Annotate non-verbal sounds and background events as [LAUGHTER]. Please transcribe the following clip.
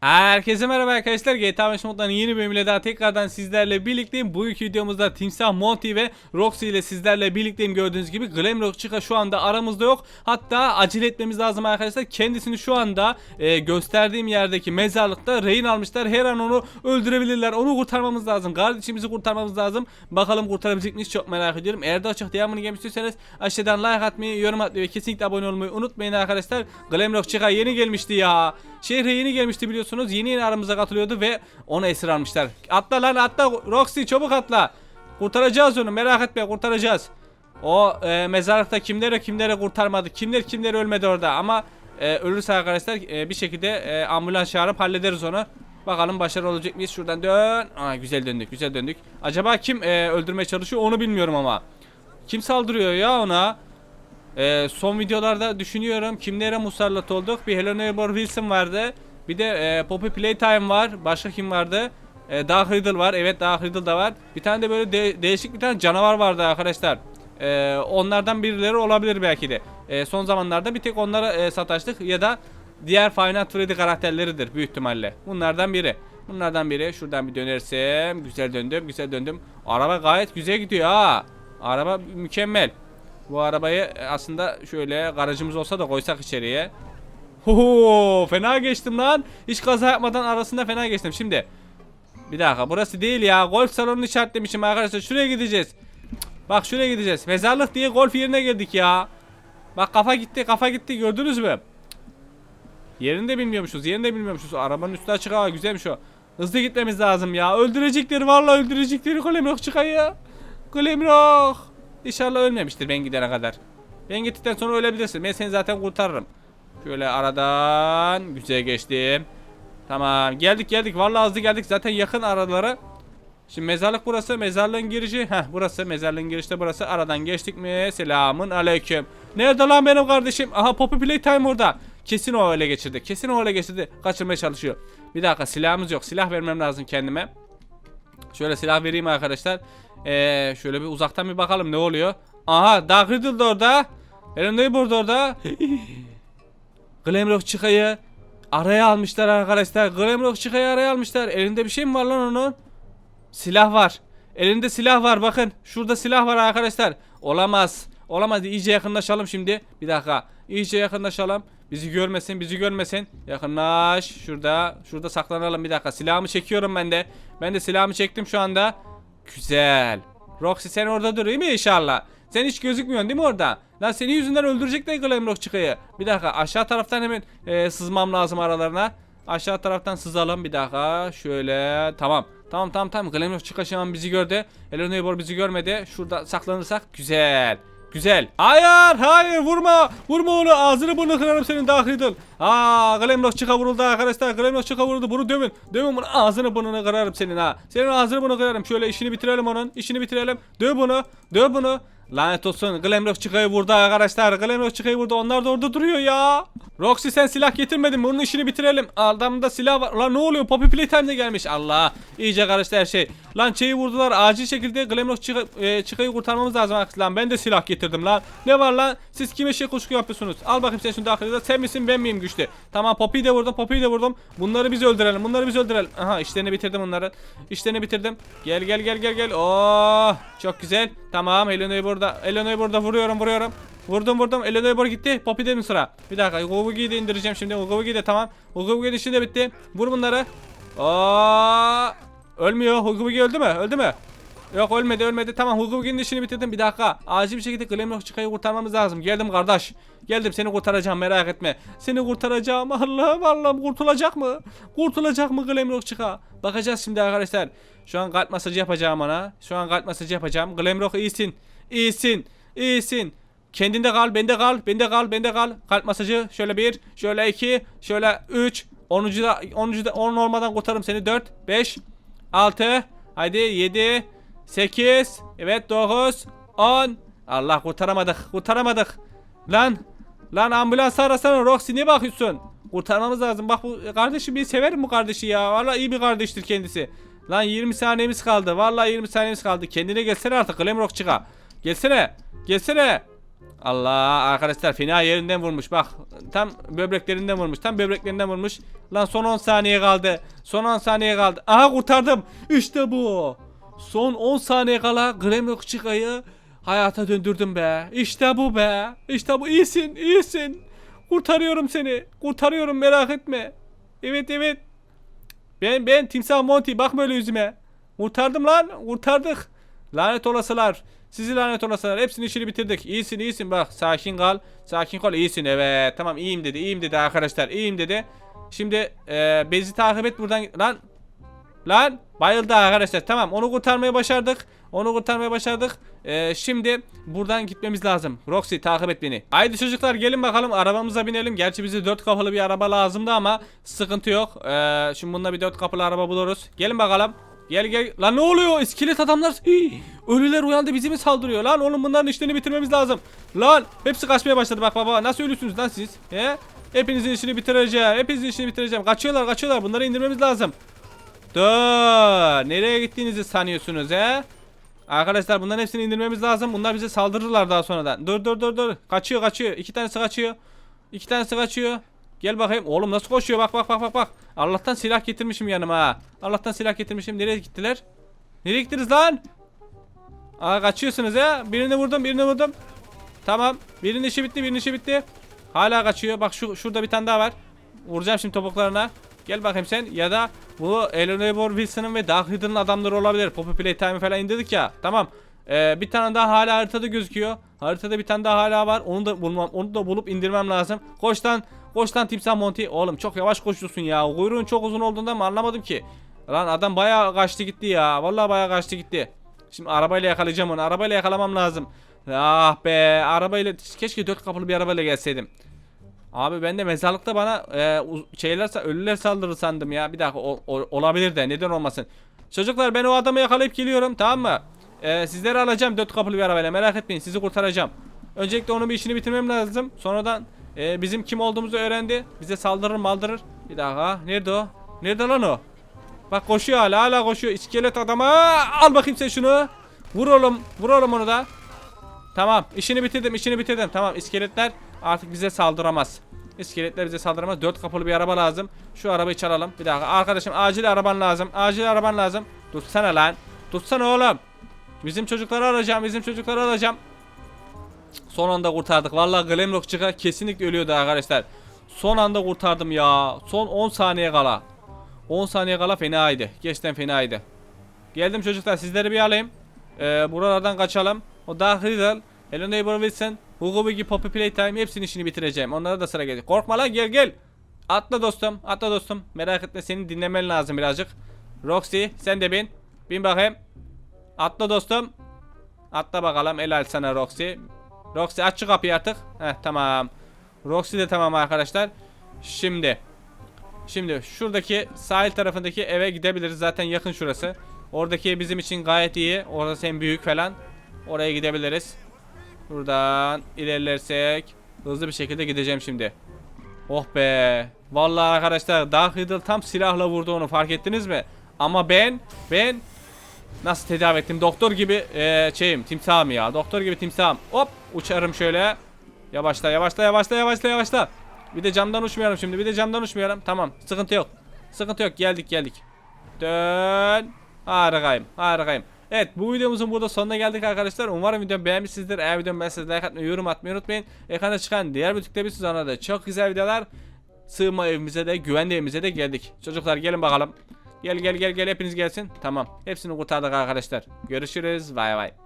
Herkese merhaba arkadaşlar GTA 5 modlarının yeni bölümüyle daha tekrardan sizlerle birlikteyim. Bugünkü videomuzda Timsah Monty ve Roxy ile sizlerle birlikteyim gördüğünüz gibi Glamrock Chica şu anda aramızda yok. Hatta acele etmemiz lazım arkadaşlar. Kendisini şu anda e, gösterdiğim yerdeki mezarlıkta rehin almışlar. Her an onu öldürebilirler. Onu kurtarmamız lazım. Kardeşimizi kurtarmamız lazım. Bakalım kurtarabilecek miyiz çok merak ediyorum. Eğer daha çok devamını gelmek istiyorsanız aşağıdan like atmayı, yorum atmayı ve kesinlikle abone olmayı unutmayın arkadaşlar. Glamrock Chica yeni gelmişti ya. Şehre yeni gelmişti biliyorsunuz. Yeni yeni aramıza katılıyordu ve onu esir almışlar. Atla lan atla Roxy çabuk atla. Kurtaracağız onu merak etme kurtaracağız. O e, mezarlıkta kimleri kimleri kurtarmadı. Kimler kimleri ölmedi orada ama e, ölürse arkadaşlar e, bir şekilde e, ambulans çağırıp hallederiz onu. Bakalım başarılı olacak mıyız? Şuradan dön. Aa, güzel döndük güzel döndük. Acaba kim e, öldürmeye çalışıyor onu bilmiyorum ama. Kim saldırıyor ya ona? Ee, son videolarda düşünüyorum kimlere musallat olduk. Bir Neighbor Wilson vardı. Bir de e, Poppy Playtime var. Başka kim vardı? E, Dark Riddle var. Evet Dark Riddle da var. Bir tane de böyle de- değişik bir tane canavar vardı arkadaşlar. E, onlardan birileri olabilir belki de. E, son zamanlarda bir tek onlara e, sataştık ya da diğer Five Nights Freddy karakterleridir büyük ihtimalle. Bunlardan biri. Bunlardan biri. Şuradan bir dönersem. Güzel döndüm. Güzel döndüm. Araba gayet güzel gidiyor ha. Araba mükemmel. Bu arabayı e, aslında şöyle garajımız olsa da koysak içeriye. Ho fena geçtim lan. Hiç kaza yapmadan arasında fena geçtim. Şimdi bir dakika burası değil ya. Golf salonunu işaretlemişim arkadaşlar. Şuraya gideceğiz. Bak şuraya gideceğiz. Mezarlık diye golf yerine geldik ya. Bak kafa gitti kafa gitti gördünüz mü? Yerini de bilmiyormuşuz. Yerini de bilmiyormuşuz. Arabanın üstü açık ha güzelmiş o. Hızlı gitmemiz lazım ya. Öldürecekleri vallahi öldürecekleri. Glamrock çıkıyor ya. Glamrock. İnşallah ölmemiştir ben gidene kadar. Ben gittikten sonra ölebilirsin. Ben seni zaten kurtarırım. Şöyle aradan güzel geçtim. Tamam geldik geldik. Vallahi hızlı geldik. Zaten yakın aralara. Şimdi mezarlık burası. Mezarlığın girişi. Heh burası. Mezarlığın girişte burası. Aradan geçtik mi? Selamun aleyküm. Nerede lan benim kardeşim? Aha Poppy Playtime orada. Kesin o öyle geçirdi. Kesin o öyle geçirdi. Kaçırmaya çalışıyor. Bir dakika silahımız yok. Silah vermem lazım kendime. Şöyle silah vereyim arkadaşlar. Ee, şöyle bir uzaktan bir bakalım ne oluyor. Aha Dark Riddle da orada. Aaron Neighbor da orada. [LAUGHS] Glamrock çıkayı araya almışlar arkadaşlar. Glamrock çıkayı araya almışlar. Elinde bir şey mi var lan onun? Silah var. Elinde silah var bakın. Şurada silah var arkadaşlar. Olamaz. Olamaz. İyice yakınlaşalım şimdi. Bir dakika. İyice yakınlaşalım. Bizi görmesin, bizi görmesin. Yakınlaş. Şurada. Şurada saklanalım bir dakika. Silahımı çekiyorum ben de. Ben de silahımı çektim şu anda. Güzel. Roxy sen orada dur iyi mi inşallah? Sen hiç gözükmüyorsun değil mi orada? Lan senin yüzünden öldürecekler Glamrock çıkayı. Bir dakika aşağı taraftan hemen e, sızmam lazım aralarına. Aşağı taraftan sızalım bir dakika. Şöyle tamam. Tamam tamam tamam. Glamrock çıka şu bizi gördü. Eleanor bizi görmedi. Şurada saklanırsak güzel. Güzel. Hayır hayır vurma. Vurma onu ağzını burnunu kırarım senin Riddle. Aa Glamrock çıka vuruldu arkadaşlar. Glamrock çıka vuruldu. Bunu dövün. Dövün bunu ağzını burnunu kırarım senin ha. Senin ağzını burnunu kırarım. Şöyle işini bitirelim onun. İşini bitirelim. Döv bunu. Döv bunu. Lanet olsun. Glamrock çıkayı vurdu arkadaşlar. Glamrock çıkayı vurdu. Onlar da orada duruyor ya. Roxy sen silah getirmedin mi? Onun işini bitirelim. Adamda silah var. Lan ne oluyor? Poppy Playtime de gelmiş. Allah. İyice karıştı her şey. Lan şeyi vurdular. Acil şekilde Glamrock çıka, e, çıkayı kurtarmamız lazım. Lan ben de silah getirdim lan. Ne var lan? Siz kime şey kuşku yapıyorsunuz? Al bakayım sen şunu dahil Sen misin ben miyim güçlü? Tamam Poppy'yi de vurdum. Poppy'yi de vurdum. Bunları biz öldürelim. Bunları biz öldürelim. Aha işlerini bitirdim onların. İşlerini bitirdim. Gel gel gel gel gel. Oh çok güzel. Tamam Eleanor'u burada. Eleanor'u burada vuruyorum vuruyorum. Vurdum vurdum. Eleanor gitti. Poppy dedim sıra. Bir dakika. Ugubugi'yi de indireceğim şimdi. Ugubugi de tamam. Ugubugi'nin işi de bitti. Vur bunları. Aa! Ölmüyor. Ugubugi öldü mü? Öldü mü? Yok ölmedi ölmedi. Tamam Ugubugi'nin işini bitirdim. Bir dakika. Acil bir şekilde Glamrock çıkayı kurtarmamız lazım. Geldim kardeş. Geldim seni kurtaracağım merak etme. Seni kurtaracağım. Allah'ım Allah'ım kurtulacak mı? Kurtulacak mı Glamrock çıka? Bakacağız şimdi arkadaşlar. Şu an kalp masajı yapacağım ona. Şu an kalp masajı yapacağım. Glamrock iyisin. İyisin. İyisin. Kendinde kal, bende kal, bende kal, bende kal. Kalp masajı. Şöyle bir, şöyle iki, şöyle üç. Onuncu da, onuncu da, on olmadan kurtarırım seni. Dört, beş, altı, haydi yedi, sekiz, evet dokuz, on. Allah kurtaramadık, kurtaramadık. Lan, lan ambulans arasana Roxy niye bakıyorsun? Kurtarmamız lazım. Bak bu kardeşim bir severim bu kardeşi ya. Vallahi iyi bir kardeştir kendisi. Lan 20 saniyemiz kaldı. Vallahi 20 saniyemiz kaldı. Kendine gelsene artık Glamrock çıka. Gelsene. Gelsene. Allah arkadaşlar fena yerinden vurmuş. Bak tam böbreklerinden vurmuş tam böbreklerinden vurmuş. Lan son 10 saniye kaldı son 10 saniye kaldı. Aha kurtardım. İşte bu. Son 10 saniye kala Gremlok Chica'yı hayata döndürdüm be. İşte bu be. İşte bu. İyisin iyisin. Kurtarıyorum seni. Kurtarıyorum merak etme. Evet evet. Ben ben timsah Monty bakma öyle yüzüme. Kurtardım lan kurtardık. Lanet olasılar sizi lanet olasılar hepsini işini bitirdik iyisin iyisin bak sakin kal sakin kal iyisin evet tamam iyiyim dedi iyiyim dedi arkadaşlar iyiyim dedi şimdi e, bezi takip et buradan lan Lan bayıldı arkadaşlar. Tamam onu kurtarmayı başardık. Onu kurtarmayı başardık. Ee, şimdi buradan gitmemiz lazım. Roxy takip et beni. Haydi çocuklar gelin bakalım arabamıza binelim. Gerçi bize dört kapılı bir araba lazımdı ama sıkıntı yok. Ee, şimdi bunda bir dört kapılı araba buluruz. Gelin bakalım. Gel gel. Lan ne oluyor? İskelet adamlar. Hii, ölüler uyandı bizi mi saldırıyor? Lan oğlum bunların işlerini bitirmemiz lazım. Lan hepsi kaçmaya başladı bak baba. Nasıl ölüsünüz lan siz? He? Hepinizin işini bitireceğim. Hepinizin işini bitireceğim. Kaçıyorlar kaçıyorlar. Bunları indirmemiz lazım. Dur. Nereye gittiğinizi sanıyorsunuz he? Arkadaşlar bunların hepsini indirmemiz lazım. Bunlar bize saldırırlar daha sonradan. Dur dur dur dur. Kaçıyor kaçıyor. İki tanesi kaçıyor. İki tanesi kaçıyor. Gel bakayım. Oğlum nasıl koşuyor? Bak bak bak bak bak. Allah'tan silah getirmişim yanıma. Allah'tan silah getirmişim. Nereye gittiler? Nereye gittiniz lan? Aa kaçıyorsunuz ya. Birini vurdum, birini vurdum. Tamam. Birinin işi bitti, birinin işi bitti. Hala kaçıyor. Bak şu şurada bir tane daha var. Vuracağım şimdi topuklarına. Gel bakayım sen ya da bu Eleanor Wilson'ın ve Dark Riddle'ın adamları olabilir. Poppy Playtime'ı falan indirdik ya. Tamam. Ee, bir tane daha hala haritada gözüküyor. Haritada bir tane daha hala var. Onu da bulmam, onu da bulup indirmem lazım. Koş lan, koş lan Timsah Monty. Oğlum çok yavaş koşuyorsun ya. Kuyruğun çok uzun olduğundan mı anlamadım ki. Lan adam bayağı kaçtı gitti ya. Vallahi bayağı kaçtı gitti. Şimdi arabayla yakalayacağım onu. Arabayla yakalamam lazım. Ah be, arabayla keşke dört kapılı bir arabayla gelseydim. Abi ben de mezarlıkta bana e, şeyler ölüler saldırır sandım ya. Bir dakika o- o- olabilir de neden olmasın. Çocuklar ben o adamı yakalayıp geliyorum tamam mı? E, sizleri alacağım dört kapılı bir arabayla merak etmeyin sizi kurtaracağım. Öncelikle onun bir işini bitirmem lazım. Sonradan e, bizim kim olduğumuzu öğrendi. Bize saldırır maldırır. Bir dakika nerede o? Nerede lan o? Bak koşuyor hala hala koşuyor. İskelet adama al bakayım sen şunu. Vur oğlum vur oğlum onu da. Tamam işini bitirdim işini bitirdim. Tamam iskeletler artık bize saldıramaz. İskeletler bize saldıramaz. Dört kapılı bir araba lazım. Şu arabayı çalalım. Bir dakika arkadaşım acil araban lazım. Acil araban lazım. Tutsana lan. Tutsana oğlum. Bizim çocukları alacağım. Bizim çocukları alacağım. Son anda kurtardık. Vallahi Glamrock çıka kesinlikle ölüyordu arkadaşlar. Son anda kurtardım ya. Son 10 saniye kala. 10 saniye kala fenaydı. Gerçekten fenaydı. Geldim çocuklar sizleri bir alayım. Ee, buralardan kaçalım. O Dark Riddle, Hello Neighbor Wilson, Hugo Buggy, Poppy Playtime hepsinin işini bitireceğim. Onlara da sıra gelecek. Korkma lan gel gel. Atla dostum, atla dostum. Merak etme senin dinlemen lazım birazcık. Roxy sen de bin. Bin bakayım. Atla dostum. Atla bakalım helal sana Roxy. Roxy aç şu kapıyı artık. Heh tamam. Roxy de tamam arkadaşlar. Şimdi. Şimdi şuradaki sahil tarafındaki eve gidebiliriz. Zaten yakın şurası. Oradaki bizim için gayet iyi. Orası hem büyük falan. Oraya gidebiliriz. Buradan ilerlersek hızlı bir şekilde gideceğim şimdi. Oh be. Vallahi arkadaşlar Dark Riddle tam silahla vurdu onu fark ettiniz mi? Ama ben ben nasıl tedavi ettim? Doktor gibi eee şeyim timsahım ya. Doktor gibi timsahım. Hop uçarım şöyle. Yavaşla yavaşla yavaşla yavaşla yavaşla. Bir de camdan uçmayalım şimdi. Bir de camdan uçmayalım. Tamam. Sıkıntı yok. Sıkıntı yok. Geldik geldik. Dön. Harikayım. Harikayım. Evet bu videomuzun burada sonuna geldik arkadaşlar. Umarım videomu beğenmişsinizdir. Eğer videomu beğendiyseniz like atmayı, yorum atmayı unutmayın. Ekranda çıkan diğer butikte bir sonra da çok güzel videolar. Sığınma evimize de güvenli evimize de geldik. Çocuklar gelin bakalım. Gel gel gel gel hepiniz gelsin. Tamam. Hepsini kurtardık arkadaşlar. Görüşürüz. Bay bay.